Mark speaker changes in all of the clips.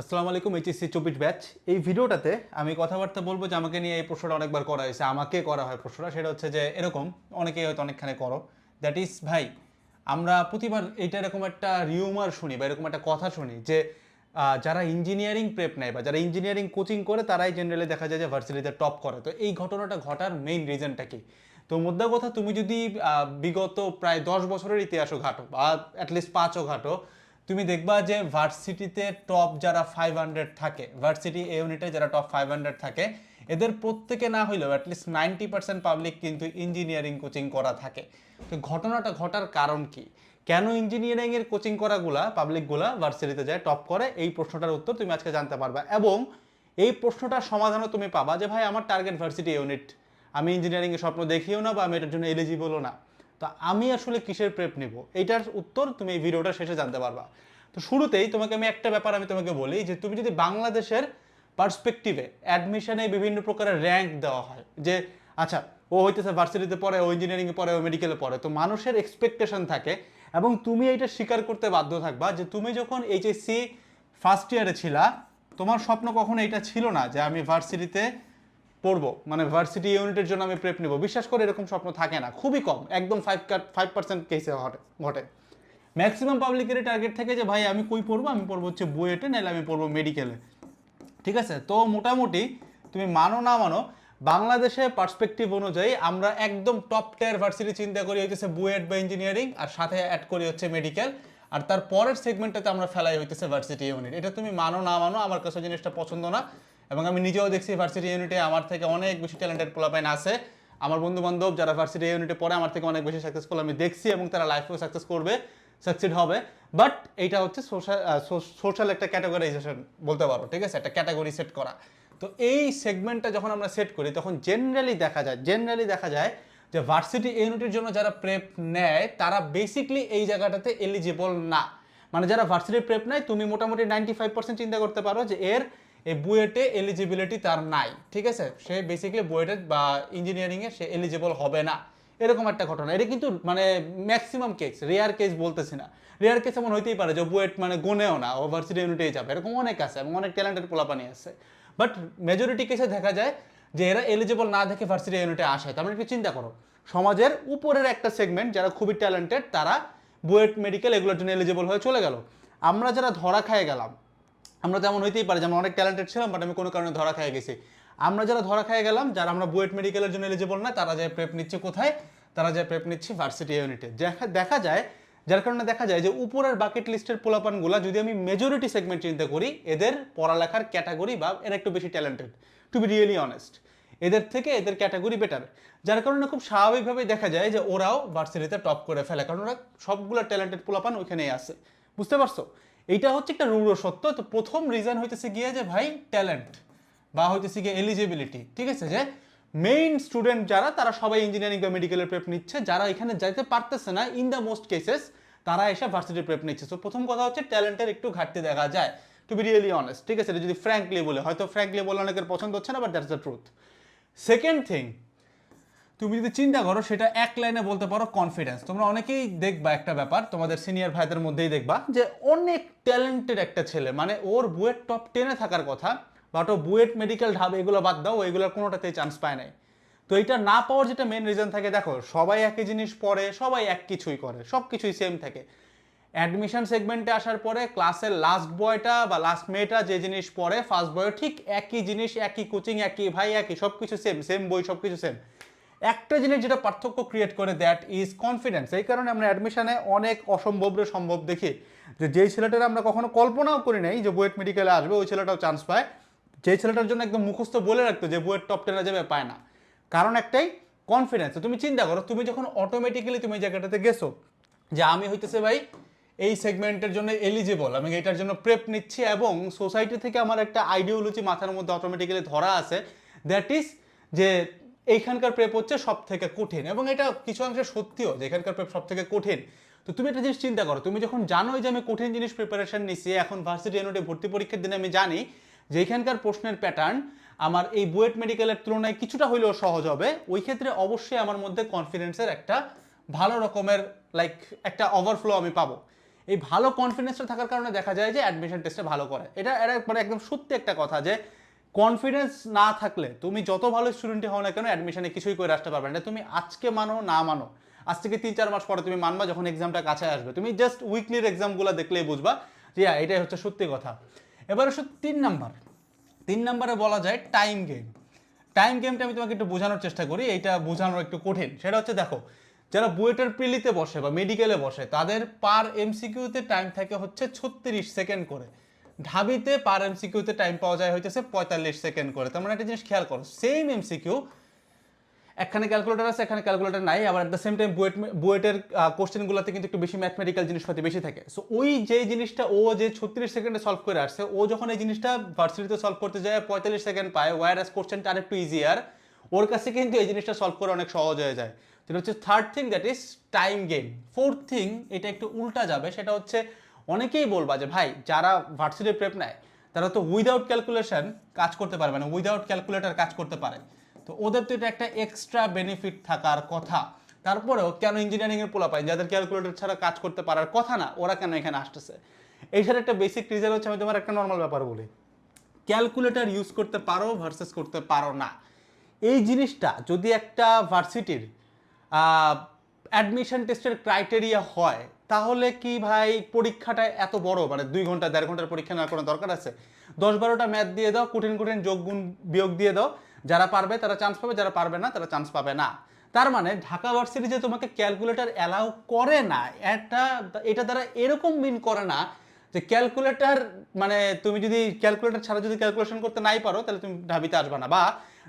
Speaker 1: আসসালামু আলাইকুম এইচএসসি চব্বিশ ব্যাচ। এই ভিডিওটাতে আমি কথাবার্তা বলব যে আমাকে নিয়ে এই প্রশ্নটা অনেকবার করা হয়েছে, আমাকে করা হয় প্রশ্নটা। সেটা হচ্ছে যে এরকম, অনেকেই হয়তো অনেকখানে করো। দ্যাট ইজ ভাই, আমরা প্রতিবার এটা এরকম একটা রিউমার শুনি বা এরকম একটা কথা শুনি যে যারা ইঞ্জিনিয়ারিং প্রেপ নেয় বা যারা ইঞ্জিনিয়ারিং কোচিং করে, তারাই জেনারেলি দেখা যায় যে ভার্সিটিতে টপ করে। তো এই ঘটনাটা ঘটার মেইন রিজনটা কি? তো মোদ্দা কথা, তুমি যদি বিগত প্রায় দশ বছরের ইতিহাসও ঘাটো বা অ্যাটলিস্ট পাঁচও ঘাটো তুমি দেখবা যে ভার্সিটিতে টপ যারা ফাইভ হান্ড্রেড থাকে ভার্সিটি এ ইউনিটে যারা টপ ফাইভ হান্ড্রেড থাকে, এদের প্রত্যেকে না হইলেও at least ninety percent public কিন্তু ইঞ্জিনিয়ারিং কোচিং করা থাকে। তো ঘটনাটা ঘটার কারণ কি? কেন ইঞ্জিনিয়ারিং এর কোচিং করাগুলা পাবলিকগুলা ভার্সিটিতে যায় টপ করে? এই প্রশ্নটার উত্তর তুমি আজকে জানতে পারবা। এবং এই প্রশ্নটার সমাধানও তুমি পাবা যে, ভাই, আমার টার্গেট ভার্সিটি ইউনিট আমি ইঞ্জিনিয়ারিং এর স্বপ্ন দেখিও না বা আমি এটার জন্য এলিজিবলও না। তো আমি আসলে কিসের প্রেপ নিব? এইটার উত্তর তুমি এই ভিডিওটা শেষে জানতে পারবা। তো শুরুতেই তোমাকে আমি একটা ব্যাপার আমি তোমাকে বলি যে তুমি যদি বাংলাদেশের পার্সপেক্টিভে অ্যাডমিশনে বিভিন্ন প্রকারের র্যাঙ্ক দেওয়া হয়, যে আচ্ছা ও হইতেছে ভার্সিটিতে পড়ে, ও ইঞ্জিনিয়ারিংয়ে পড়ে, ও মেডিকেলে পড়ে, তো মানুষের এক্সপেকটেশন থাকে এবং তুমি এইটা স্বীকার করতে বাধ্য থাকবা যে তুমি যখন এইচএসসি ফার্স্ট ইয়ারে ছিলা, তোমার স্বপ্ন কখনো এটা ছিল না যে আমি ভার্সিটিতে পড়ব মানে ভার্সিটি ইউনিটের জন্য আমি প্রেপ নেব। বিশ্বাস করে, এরকম স্বপ্ন থাকে না। খুবই কম, একদম ফাইভ ফাইভ পার্সেন্ট কেসে ঘটে। ঘটে ম্যাক্সিমাম পাবলিকের টার্গেট থাকে যে, ভাই, আমি কই পড়ব? আমি পড়ব হচ্ছে বুয়েটে, নাহলে আমি পড়ব মেডিকেলে ঠিক আছে? তো মোটামুটি তুমি মানো না মানো বাংলাদেশে পার্সপেক্টিভ অনুযায়ী আমরা একদম টপ টিয়ার ভার্সিটি চিন্তা করি হইতেছে বুয়েট বা ইঞ্জিনিয়ারিং আর সাথে অ্যাড করি হচ্ছে মেডিকেল আর তার পরের সেগমেন্টটাতে আমরা ফেলাই হইতেছে ভার্সিটি ইউনিট এটা তুমি মানো না মানো, আমার কাছে জিনিসটা পছন্দ না। এবং আমি নিজেও দেখছি ভার্সিটি ইউনিটে আমার থেকে অনেক বেশি ট্যালেন্টেড পোলাপাইন আছে। আমার বন্ধু বান্ধব যারা ভার্সিটি ইউনিটে পড়ে, আমার থেকে অনেক বেশি সাকসেসফুল আমি দেখছি এবং তারা লাইফেও সাকসেস করবে সাকসিড হবে। বাট এইটা হচ্ছে সোশ্যাল সোশ্যাল একটা ক্যাটাগরাইজেশন বলতে পারো, ঠিক আছে? একটা ক্যাটাগরি সেট করা। তো এই সেগমেন্টটা যখন আমরা সেট করি, তখন জেনারেলি দেখা যায় জেনারেলি দেখা যায় যে ভার্সিটি ইউনিটের জন্য যারা প্রেপ নেয়, তারা বেসিকলি এই জায়গাটাতে এলিজিবল না। মানে যারা ভার্সিটি প্রেপ নেয়, তুমি মোটামুটি নাইনটি ফাইভ পার্সেন্ট চিন্তা করতে পারো যে এর এই বুয়েটে এলিজিবিলিটি তার নাই, ঠিক আছে? সে বেসিক্যালি বুয়েটে বা ইঞ্জিনিয়ারিংয়ে সে এলিজিবল হবে না। এরকম একটা ঘটনা। এটা কিন্তু মানে ম্যাক্সিমাম কেস রেয়ার কেস বলতেছি না। রেয়ার কেস এমন হইতেই পারে যে বুয়েট মানে গুনেও না, ও ভার্সিটি ইউনিটেই যাবে। এরকম অনেক আছে এবং অনেক ট্যালেন্টেড পোলাপানি আছে। বাট মেজরিটি কেসে দেখা যায় যে এরা এলিজিবল না দেখে ভার্সিটি ইউনিটে আসে। তার মানে একটু চিন্তা করো, সমাজের উপরের একটা সেগমেন্ট যারা খুবই ট্যালেন্টেড তারা বুয়েট মেডিকেল এগুলোর জন্য এলিজিবল হয়ে চলে গেল। আমরা যারা ধরা খায় গেলাম আমরা তেমন হইতেই পারি যেমন অনেক ট্যালেন্টেড ছিলাম বাট আমি কোনো কারণে ধরা খেয়ে গেছি। আমরা যারা ধরা খেয়ে গেলাম, যারা আমরা বুয়েট মেডিকেলের জন্য এলিজিবল না, তারা যায় প্রেপ নিচ্ছে কোথায়? তারা যায় প্রেপ নিচ্ছে ভার্সিটি ইউনিটে দেখা দেখা যায়, যার কারণে দেখা যায় যে উপরের বাকেট লিস্টের পোলাপানগুলা যদি আমি মেজরিটি সেগমেন্ট চিন্তা করি, এদের পড়ালেখার ক্যাটাগরি বা এরা একটু বেশি talented to be really honest এদের থেকে এদের ক্যাটাগরি বেটার যার কারণে খুব স্বাভাবিকভাবেই দেখা যায় যে ওরাও ভার্সিটিতে টপ করে ফেলে, কারণ ওরা সবগুলো ট্যালেন্টেড পোলাপান ওইখানেই আছে। বুঝতে পারছ? এইটা হচ্ছে একটা রূঢ় সত্য। তো প্রথম রিজন হইতেছে গিয়ে যে ভাই ট্যালেন্ট বা হইতেছে গিয়ে এলিজিবিলিটি ঠিক আছে? যে মেইন স্টুডেন্ট যারা, তারা সবাই ইঞ্জিনিয়ারিং বা মেডিকেলের প্রেপ নিচ্ছে। যারা এখানে যাইতে পারতেছে না ইন দ্য মোস্ট কেসেস তারা এসে ভার্সিটির প্রেপ নিচ্ছে। তো প্রথম কথা হচ্ছে ট্যালেন্টের একটু ঘাটতি দেখা যায় টু বি রিয়েলি অনেস্ট ঠিক আছে? যদি ফ্র্যাঙ্কলি বলে, হয়তো ফ্র্যাঙ্কলি বলে অনেকের পছন্দ হচ্ছে না but that's the truth second thing তুমি যদি চিন্তা করো, সেটা এক লাইনে বলতে পারো কনফিডেন্স তোমরা অনেকেই দেখবা একটা ব্যাপার, তোমাদের সিনিয়র ভাইদের মধ্যেই দেখবা, যে অনেক ট্যালেন্টেড একটা ছেলে মানে ওর বুয়েট টপ টেনে থাকার কথা বাট ও বুয়েট মেডিকেল ঢাব এগুলো বাদ দাও, এগুলোর কোনোটাতেই চান্স পায় নাই। তো এটা না পাওয়ার যেটা মেন রিজন থাকে, দেখো, সবাই একই জিনিস পড়ে, সবাই এক কিছুই করে সব কিছুই সেম থাকে অ্যাডমিশন সেগমেন্টে আসার পরে ক্লাসের লাস্ট বয়টা বা লাস্ট মেয়েটা যে জিনিস পড়ে ফার্স্ট বয় ঠিক একই জিনিস, একই কোচিং একই ভাই, একই সব কিছু সেম সেম বই সব কিছু সেম একটা জিনিস যেটা পার্থক্য ক্রিয়েট করে দ্যাট ইজ কনফিডেন্স এই কারণে আমরা অ্যাডমিশনে অনেক অসম্ভবরে সম্ভব দেখি। যে যেই ছেলেটার আমরা কখনো কল্পনাও করি নাই যে বুয়েট মেডিকেলে আসবে, ওই ছেলেটাও চান্স পায়। যেই ছেলেটার জন্য একদম মুখস্থ বলে রাখতো যে বুয়েট টপ টেনে যাবে, পায় না। কারণ একটাই কনফিডেন্স তুমি চিন্তা করো, তুমি যখন অটোমেটিক্যালি তুমি জায়গাটাতে গেছো যে আমি হইতেছে ভাই এই সেগমেন্টের জন্য এলিজিবল আমি এটার জন্য প্রেপ নিচ্ছি এবং সোসাইটি থেকে আমার একটা আইডিওলজি মাথার মধ্যে অটোমেটিক্যালি ধরা আছে। দ্যাট ইজ যে এইখানকার প্রেপ হচ্ছে সব থেকে কঠিন এবং এটা কিছু অংশে সত্যিও যে এখানকার প্রেপ সব থেকে কঠিন। তো তুমি একটা জিনিস চিন্তা করো, তুমি যখন জানোই যে আমি কঠিন জিনিস প্রিপারেশন নিচ্ছি এখন ভার্সিটি ইউনিটে ভর্তি পরীক্ষার দিনে আমি জানি যে এখানকার প্রশ্নের প্যাটার্ন আমার এই বুয়েট মেডিকেলের তুলনায় কিছুটা হইলেও সহজ হবে। ওই ক্ষেত্রে অবশ্যই আমার মধ্যে কনফিডেন্সের একটা ভালো রকমের লাইক একটা ওভারফ্লো আমি পাবো। এই ভালো কনফিডেন্সটা থাকার কারণে দেখা যায় যে অ্যাডমিশন টেস্টে ভালো করে। এটা এটা মানে একদম সত্যি একটা কথা যে কনফিডেন্স না থাকলে তুমি যত ভালো স্টুডেন্টই হও না কেন অ্যাডমিশনে কিছুই করে আসতে পারবে না। তুমি আজকে মানো না মানো। আজ থেকে তিন চার মাস পরে তুমি মানবা যখন এক্সামটা কাছে আসবে। তুমি জাস্ট উইকলির এক্সামগুলো দেখলেই বুঝবা যে হ্যাঁ, এটাই হচ্ছে সত্যি কথা। এবার হচ্ছে তিন নাম্বার। তিন নাম্বারে বলা যায় টাইম গেম টাইম গেমটা আমি তোমাকে একটু বোঝানোর চেষ্টা করি এটা বোঝানো একটু কঠিন। সেটা হচ্ছে দেখো যারা বুয়েটের প্রিলিতে বসে বা মেডিকেলে বসে তাদের পার এমসিকিউতে টাইম থাকে হচ্ছে ছত্রিশ সেকেন্ড করে। ঢাবিতে পার এমসিকিউতে টাইম পাওয়া যায় হইতেছে পঁয়তাল্লিশ সেকেন্ড করে। তার মানে একটা জিনিস খেয়াল করো সেম এমসিকিউ এখানে ক্যালকুলেটর আছে এখানে ক্যালকুলেটর নাই, আবার at the same time BUET, বুয়েটের কোশ্চেনগুলোতে কিন্তু একটু বেশি ম্যাথমেটিক্যাল জিনিসপাতি বেশি থাকে। সো ওই যে জিনিসটা ও যে ছত্রিশ সেকেন্ডে সলভ করে আসছে, ও যখন এই জিনিসটা ভার্সিটিতে সলভ করতে যায়, পঁয়তাল্লিশ সেকেন্ড পায় ওয়ার অ্যাজ কোশ্চেনটা আর একটু ইজিয়ার ওর কাছে কিন্তু এই জিনিসটা সলভ করে অনেক সহজ হয়ে যায়। যেটা হচ্ছে third thing that is time game fourth thing এটা একটু উল্টা যাবে, সেটা হচ্ছে অনেকেই বলবা যে, ভাই, যারা ভার্সিটি প্রেপ নেয়, তারা তো উইদাউট ক্যালকুলেশন কাজ করতে পারবে না উইদাউট ক্যালকুলেটর কাজ করতে পারে। তো ওদের তো এটা একটা এক্সট্রা বেনিফিট থাকার কথা। তারপরেও কেন ইঞ্জিনিয়ারিং এর পোলা পায় যাদের ক্যালকুলেটর ছাড়া কাজ করতে পারার কথা না, ওরা কেন এখানে আসতেছে? এইটার একটা বেসিক রিজন হচ্ছে, আমি তোমার একটা নর্মাল ব্যাপার বলি। ক্যালকুলেটর ইউজ করতে পারো ভার্সেস করতে পারো না। এই জিনিসটা যদি একটা ভার্সিটির অ্যাডমিশন টেস্টের ক্রাইটেরিয়া হয় তাহলে কি ভাই পরীক্ষাটা এত বড়? মানে দুই ঘণ্টা, দেড় ঘণ্টার পরীক্ষা নেওয়ার কোনো দরকার আছে? দশ বারোটা ম্যাথ দিয়ে দাও, কঠিন কঠিন যোগ গুণ বিয়োগ দিয়ে দাও। যারা পারবে তারা চান্স পাবে, যারা পারবে না তারা চান্স পাবে না। তার মানে ঢাকা ভার্সিটি যে তোমাকে ক্যালকুলেটর অ্যালাউ করে না, এটা এটা দ্বারা এরকম মিন করে না যে ক্যালকুলেটর মানে তুমি যদি ক্যালকুলেটর ছাড়া যদি ক্যালকুলেশন করতে নাই পারো, তাহলে তুমি ঢাবিতে আসবে না। বা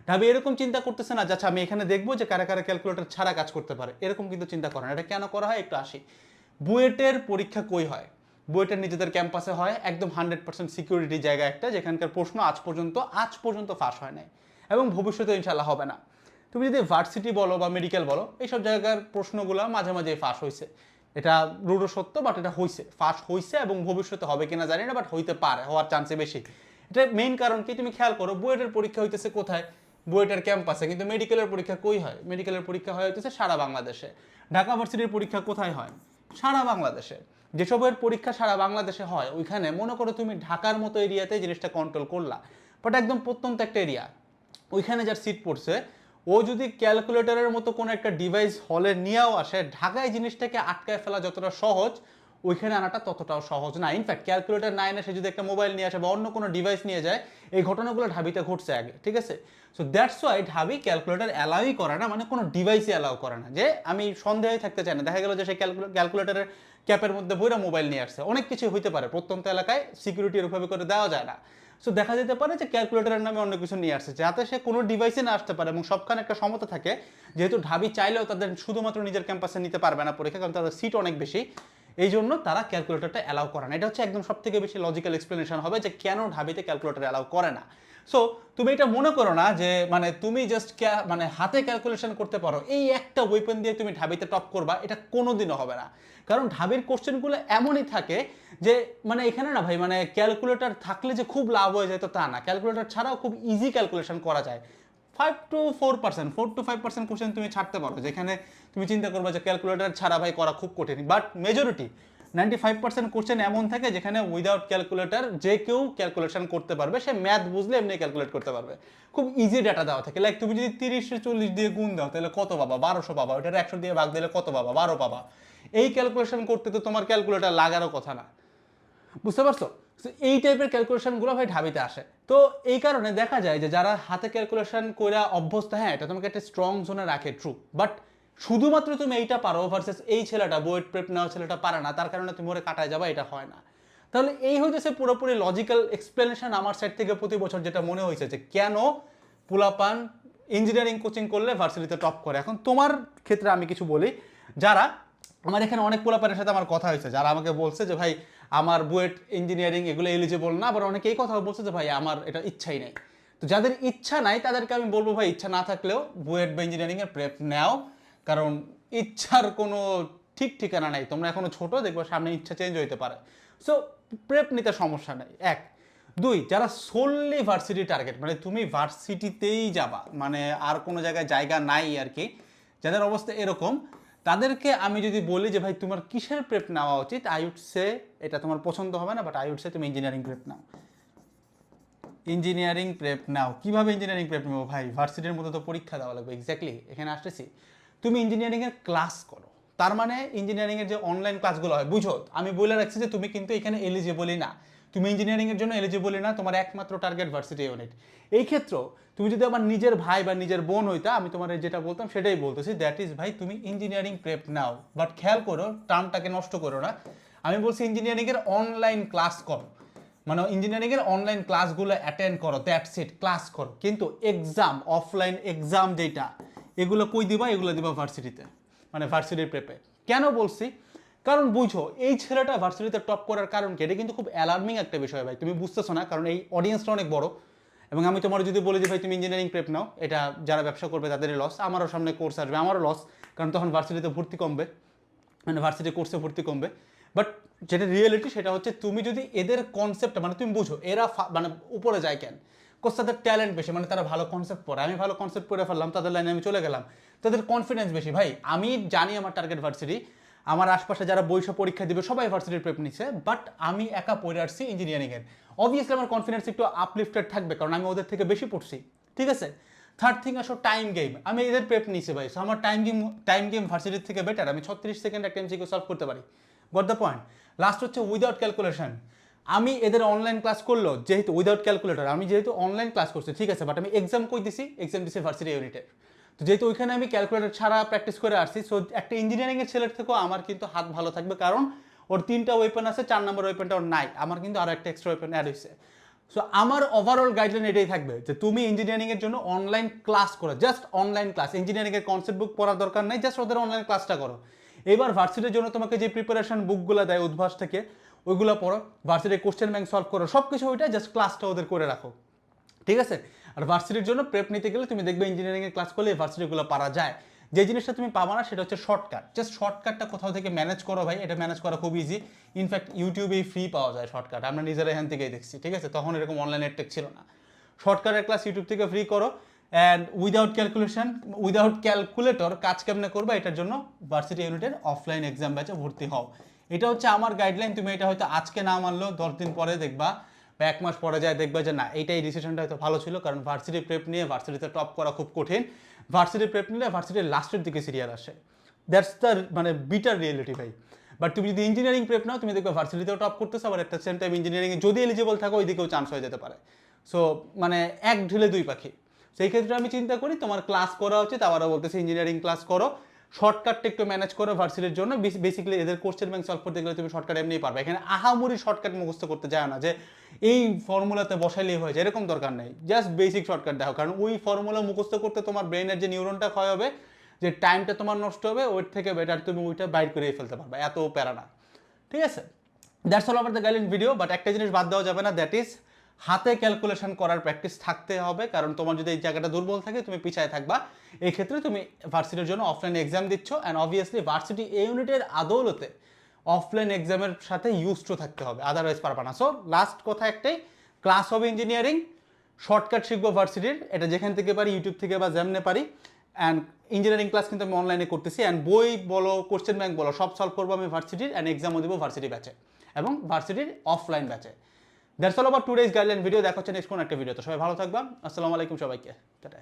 Speaker 1: ঢাবি এরকম চিন্তা করতেছে না যে আচ্ছা আমি এখানে দেখব যে কারা কারা ক্যালকুলেটর ছাড়া কাজ করতে পারে। এরকম কিন্তু চিন্তা করে না। এটা কেন করা হয়? একটু আসি। বুয়েটের পরীক্ষা কই হয়? বুয়েটের নিজেদের ক্যাম্পাসে হয়, একদম হান্ড্রেড পার্সেন্ট সিকিউরিটি জায়গা একটা, যেখানকার প্রশ্ন আজ পর্যন্ত আজ পর্যন্ত ফাঁস হয় নাই। এবং ভবিষ্যতে ইনশাল্লাহ হবে না। তুমি যদি ভার্সিটি বলো বা মেডিকেল বলো, এইসব জায়গার প্রশ্নগুলো মাঝে মাঝে ফাঁস হয়েছে এটা রুড়ো সত্য, বাট এটা হয়েছে ফাঁস হয়েছে এবং ভবিষ্যতে হবে কিনা জানি না, বাট হইতে পারে, হওয়ার চান্সে বেশি। এটা মেইন কারণ কি? তুমি খেয়াল করো, বুয়েটের পরীক্ষা হইতেছে কোথায়? বুয়েটের ক্যাম্পাসে। কিন্তু মেডিকেলের পরীক্ষা কই হয়? মেডিকেলের পরীক্ষা হয় হইতেছে সারা বাংলাদেশে। ঢাকা ভার্সিটির পরীক্ষা কোথায় হয়? সারা বাংলাদেশে। যেসবের পরীক্ষা সারা বাংলাদেশে হয়, ওইখানে মনে করো তুমি ঢাকার মতো এরিয়াতে জিনিসটা কন্ট্রোল করলা বাট একদম প্রত্যন্ত একটা এরিয়া ওইখানে যার সিট পড়ছে, ও যদি ক্যালকুলেটরের মতো কোনো একটা ডিভাইস হলে নিয়েও আসে, ঢাকায় জিনিসটাকে আটকায় ফেলা যতটা সহজ ওইখানে আনাটা ততটাও সহজ না। ইনফ্যাক্ট ক্যালকুলেটর না এনে সে যদি একটা মোবাইল নিয়ে আসে বা অন্য কোনো ডিভাইস নিয়ে যায়, এই ঘটনাগুলো ঢাবিতে ঘটছে আগে, ঠিক আছে? সো দ্যাটস ওয়াই ঢাবি ক্যালকুলেটর অ্যালাউই করে না মানে কোনো ডিভাইসই অ্যালাউ করে না। যে আমি সন্দেহে থাকতে চাই না। দেখা গেল যে সে ক্যালকুলেটরের ক্যাপের মধ্যে বইরা মোবাইল নিয়ে আসছে। অনেক কিছু হইতে পারে, প্রত্যন্ত এলাকায় সিকিউরিটি এরভাবে করে দেওয়া যায় না। সো দেখা যেতে পারে যে ক্যালকুলেটরের নামে অন্য কিছু নিয়ে আসছে, যাতে সে কোনো ডিভাইসে না আসতে পারে এবং সবখানে একটা সমতা থাকে। যেহেতু ঢাবি চাইলেও তাদের শুধুমাত্র নিজের ক্যাম্পাসে নিতে পারবে না পরীক্ষা, কারণ তাদের সিট অনেক বেশি। এই জন্য তারা ক্যালকুলেটরটা অ্যালাউ করে না। এটা হচ্ছে একদম সব থেকে বেশি লজিক্যাল এক্সপ্লেনেশন হবে যে কেন ঢাবিতে ক্যালকুলেটর অ্যালাউ করে না। সো তুমি এটা মনে করো না যে মানে তুমি জাস্ট মানে হাতে ক্যালকুলেশন করতে পারো, এই একটা ওয়েপন দিয়ে তুমি ঢাবিতে টপ করবা, এটা কোনোদিনও হবে না। কারণ ঢাবির কোশ্চেনগুলো এমনই থাকে যে মানে এখানে না ভাই মানে ক্যালকুলেটর থাকলে যে খুব লাভ হয়ে যায় তো তা না। ক্যালকুলেটর ছাড়াও খুব ইজি ক্যালকুলেশন করা যায়। Five two four percent four two five percent question তুমি ছাড়তে পারো, যেখানে তুমি চিন্তা করবে যে ক্যালকুলেটর ছাড়া ভাই করা খুব কঠিন but majority ninety five percent question এমন থাকে যেখানে উইদাউট ক্যালকুলেটর যে কেউ ক্যালকুলেশন করতে পারবে, সে ম্যাথ বুঝলে এমনি ক্যালকুলেট করতে পারবে। খুব ইজি ডাটা দেওয়া থাকে লাইক তুমি যদি তিরিশে চল্লিশ দিয়ে গুণ দাও, তাহলে কত পাবা? বারোশো পাবা ওটার একশো দিয়ে ভাগ দিলে কত পাবা? বারো পাবা। এই ক্যালকুলেশন করতে তো তোমার ক্যালকুলেটর লাগারও কথা না। বুঝতে পারছ? এই টাইপের ক্যালকুলেশনগুলো ভাই ঢাবিতে আসে। তো এই কারণে দেখা যায় যে যারা হাতে ক্যালকুলেশন করে অভ্যস্ত হ্যাঁ এটা তোমাকে একটা স্ট্রং জোনে রাখে ট্রু বাট শুধুমাত্র তুমি এইটা পারো ভার্সেস এই ছেলেটা বুয়েট প্রেপ নেওয়া ছেলেটা পারে না, তার কারণে তুমি ওরে কাটায় যাবা, এটা হয় না। তাহলে এই হইতেছে পুরোপুরি লজিক্যাল এক্সপ্লেনেশন আমার সাইড থেকে প্রতি বছর যেটা মনে হয়েছে যে কেন পুলাপান ইঞ্জিনিয়ারিং কোচিং করলে ভার্সিটিতে টপ করে। এখন তোমার ক্ষেত্রে আমি কিছু বলি। যারা, আমার এখানে অনেক পোলাপানের সাথে আমার কথা হয়েছে যারা আমাকে বলছে যে ভাই আমার বুয়েট ইঞ্জিনিয়ারিং এগুলো এলিজিবল না, আবার অনেকে এই কথা বলছে যে, ভাই, আমার এটা ইচ্ছাই নেই। তো যাদের ইচ্ছা নাই, তাদেরকে আমি বলব, ভাই, ইচ্ছা না থাকলেও বুয়েট বা ইঞ্জিনিয়ারিং এর প্রেপ নেও। কারণ ইচ্ছার কোনো ঠিক ঠিকানা নাই। তোমরা এখনও ছোট, দেখবে সামনে ইচ্ছা চেঞ্জ হইতে পারে। সো প্রেপ নিতে সমস্যা নেই। এক। দুই, যারা সোললি ভার্সিটি টার্গেট মানে তুমি ভার্সিটিতেই যাবা মানে আর কোনো জায়গায় জায়গা নাই আর কি, যাদের অবস্থা এরকম তাদেরকে আমি যদি বলি যে, ভাই, তোমার কিসের প্রেপ নেওয়া উচিত? আই উড সে এটা তোমার পছন্দ হবে না বাট আই উড সে তুমি ইঞ্জিনিয়ারিং প্রেপ নাও। ইঞ্জিনিয়ারিং প্রেপ নাও। কীভাবে ইঞ্জিনিয়ারিং প্রেপ নেব? ভাই ভার্সিটির মতো তো পরীক্ষা দেওয়া লাগবে। এক্স্যাক্টলি এখানে আসতেছি। তুমি ইঞ্জিনিয়ারিংয়ের ক্লাস করো। তার মানে ইঞ্জিনিয়ারিংয়ের যে অনলাইন ক্লাসগুলো হয়, বুঝো? আমি বলে রাখছি যে, তুমি কিন্তু এখানে এলিজিবলই না। তুমি ইঞ্জিনিয়ারিংয়ের জন্য এলিজিবলই না, তোমার একমাত্র টার্গেট ভার্সিটি ইউনিট এই ক্ষেত্রে তুমি যদি আমার নিজের ভাই বা নিজের বোন হইতা, আমি তোমার যেটা বলতাম সেটাই বলতেছি দ্যাট ইজ ভাই তুমি ইঞ্জিনিয়ারিং প্রেপ নাও বাট খেয়াল করো টার্মটাকে নষ্ট করো না। আমি বলছি ইঞ্জিনিয়ারিংয়ের অনলাইন ক্লাস করো। মানে ইঞ্জিনিয়ারিংয়ের অনলাইন ক্লাসগুলো অ্যাটেন্ড করো দ্যাটস ইট ক্লাস করো। কিন্তু এক্সাম অফলাইন এক্সাম যেটা এগুলো কই দিবা? এগুলো দিবা ভার্সিটিতে মানে ভার্সিটির প্রেপে কেন বলছি? কারণ বুঝো, এই ছেলেটা ভার্সিটিতে টপ করার কারণ কি? এটা কিন্তু খুব অ্যালার্মিং একটা বিষয় ভাই। তুমি বুঝতেছো না, কারণ এই অডিয়েন্সটা অনেক বড়। এবং আমি তোমার যদি বলি যে, ভাই, তুমি ইঞ্জিনিয়ারিং প্রেপ নাও, এটা যারা ব্যবসা করবে তাদেরই লস আমারও সামনে কোর্স আসবে, আমারও লস কারণ তখন ভার্সিটিতে ভর্তি কমবে। মানে ভার্সিটি কোর্সে ভর্তি কমবে। বাট যেটা রিয়েলিটি সেটা হচ্ছে তুমি যদি এদের কনসেপ্ট মানে তুমি বুঝো, এরা মানে উপরে যায় কেন? কোর্স তাদের ট্যালেন্ট বেশি মানে তারা ভালো কনসেপ্ট পড়ে। আমি ভালো কনসেপ্ট পড়ে ফেললাম, তাদের লাইনে আমি চলে গেলাম। তাদের কনফিডেন্স বেশি। ভাই, আমি জানি আমার টার্গেট ভার্সিটি আমার আশপাশে যারা বৈশ পরীক্ষা দিবে, সবাই ভার্সিটির প্রেপ নিচ্ছে বাট আমি একা পড়ে আসছি ইঞ্জিনিয়ারিংয়ের অবভিয়াসলি আমার কনফিডেন্স একটু আপলিফটেড থাকবে, কারণ আমি ওদের থেকে বেশি পড়ছি, ঠিক আছে? থার্ড থিং আসো টাইম গেম আমি এদের প্রেপ নিছি ভাই সো আমার টাইম গেম টাইম গেম ভার্সিটির থেকে বেটার আমি ছত্রিশ সেকেন্ড একটা এমসিকিউ সলভ করতে পারি। গট দ্য পয়েন্ট লাস্ট হচ্ছে উইদাউট ক্যালকুলেশন আমি এদের অনলাইন ক্লাস করল, যেহেতু উইদাউট ক্যালকুলেটর আমি যেহেতু অনলাইন ক্লাস করছি, ঠিক আছে? বাট আমি এক্সাম কই দিছি? এক্সাম দিছি ভার্সিটি ইউনিটের তো যেহেতু ওইখানে আমি ক্যালকুলেটর ছাড়া প্র্যাকটিস করে আসছি সো একটা ইঞ্জিনিয়ারিংয়ের ছেলের থেকেও আমার কিন্তু হাত ভালো থাকবে, কারণ ওর তিনটা ওয়েপন আছে, চার নম্বর ওয়েপনটা ওর নাই, আমার কিন্তু আরও একটা এক্সট্রা ওয়েপন অ্যাড হয়েছে সো আমার ওভারঅল গাইডলাইন এটাই থাকবে, যে তুমি ইঞ্জিনিয়ারিংয়ের জন্য অনলাইন ক্লাস করো জাস্ট অনলাইন ক্লাস ইঞ্জিনিয়ারিংয়ের কনসেপ্ট বুক পড়ার দরকার নাই জাস্ট ওদের অনলাইন ক্লাসটা করো। এবার ভার্সিটির জন্য তোমাকে যে প্রিপারেশন বুকগুলো দেয় উদ্ভাস থেকে, ওইগুলো পড়ো ভার্সিটির কোশ্চেন ব্যাংক সলভ করো সব কিছু ওইটা জাস্ট ক্লাসটা ওদের করে রাখো। ঠিক আছে? আর ভার্সিটির জন্য প্রেপ নিতে গেলে তুমি দেখবে ইঞ্জিনিয়ারিংয়ের ক্লাস করলে ভার্সিটিগুলো পারা যায়। যে জিনিসটা তুমি পাবা না, সেটা হচ্ছে শর্টকাট জাস্ট শর্টকাটটা কোথাও থেকে ম্যানেজ করো ভাই, এটা ম্যানেজ করা খুব ইজি ইনফ্যাক্ট ইউটিউবেই ফ্রি পাওয়া যায় শর্টকাট আমরা নিজেরা এখান থেকেই দেখছি, ঠিক আছে? তখন এরকম অনলাইন টেক ছিল না। শর্টকাটের ক্লাস ইউটিউব থেকে ফ্রি করো। And without calculation without calculator কাজ কেমনে করবে? এটার জন্য ভার্সিটি ইউনিটের অফলাইন এক্সাম ব্যাচে ভর্তি হও। এটা হচ্ছে আমার গাইডলাইন তুমি এটা হয়তো আজকে না মানলেও দশ দিন পরে দেখবা। বা এক মাস পরে যায় দেখবে যে না, এইটাই ডিসিশনটা হয়তো ভালো ছিল, কারণ ভার্সিটি প্রেপ নিয়ে ভার্সিটিতে টপ করা খুব কঠিন। ভার্সিটি প্রেপ নিলে ভার্সিটির লাস্টের দিকে সিরিয়াল আসে। দ্যাটস দ্য মানে বিটার রিয়েলিটি ভাই। বাট তুমি যদি ইঞ্জিনিয়ারিং প্রেপ নাও, তুমি দেখবে ভার্সিটিতেও টপ করতেছো, আবার একটা সেম টাইম ইঞ্জিনিয়ারিংয়ে যদি এলিজিবল থাকো, ওইদিকেও চান্স হয়ে যেতে পারে। সো মানে এক ঢিলে দুই পাখি। সেই ক্ষেত্রে আমি চিন্তা করি, তোমার ক্লাস করা উচিত, আবারও বলতেছি ইঞ্জিনিয়ারিং ক্লাস করো। শর্টকাটটা একটু ম্যানেজ করো ভার্সিটির জন্য। বেসিক্যালি এদের কোশ্চেন ব্যাংক সলভ করতে গেলে তুমি শর্টকাট এমনিই পারবে। এখানে আহামরি শর্টকাট মুখস্থ করতে যায় না যে এই ফর্মুলাতে বসাইলেই হয়ে যায়, এরকম দরকার নেই। জাস্ট বেসিক শর্টকাট দেখো, কারণ ওই ফর্মুলা মুখস্থ করতে তোমার ব্রেনের যে নিউরনটা ক্ষয় হবে, যে টাইমটা তোমার নষ্ট হবে, ওর থেকে বেটার তুমি ওইটা বাইর করে ফেলতে পারবে। এত প্যারা না। ঠিক আছে? দ্যাটস অল আবার দ্য গাইডলাইন ভিডিও বাট একটা জিনিস বাদ দেওয়া যাবে না দ্যাট ইজ হাতে ক্যালকুলেশন করার প্র্যাকটিস থাকতে হবে, কারণ তোমার যদি এই জায়গাটা দুর্বল থাকে, তুমি পিছায় থাকবা। এই ক্ষেত্রে তুমি ভার্সিটির জন্য অফলাইন এক্সাম দিচ্ছ অ্যান্ড অবভিয়াসলি ভার্সিটি এ ইউনিটের আদৌলতে অফলাইন এক্সামের সাথে ইউজ টু থাকতে হবে আদারওয়াইজ পারবা না। সো লাস্ট কথা একটাই ক্লাস হবে ইঞ্জিনিয়ারিং শর্টকাট শিখব ভার্সিটির এটা যেখান থেকে পারি ইউটিউব থেকে বা যেমনে পারি অ্যান্ড ইঞ্জিনিয়ারিং ক্লাস কিন্তু আমি অনলাইনে করতেছি অ্যান্ড বই বলো কোশ্চেন ব্যাংক বলো, সব সলভ করব আমি ভার্সিটির অ্যান্ড এক্সামও দেবো ভার্সিটি ব্যাচে এবং ভার্সিটির অফলাইন ব্যাচে দ্যাটস অল আবার টু ডেজ গাইডলাইন ভিডিও দেখা হচ্ছে নেক্সট কোন একটা ভিডিও তো। সবাই ভালো থাকবেন। আসসালামু আলাইকুম সবাইকে। টাটা।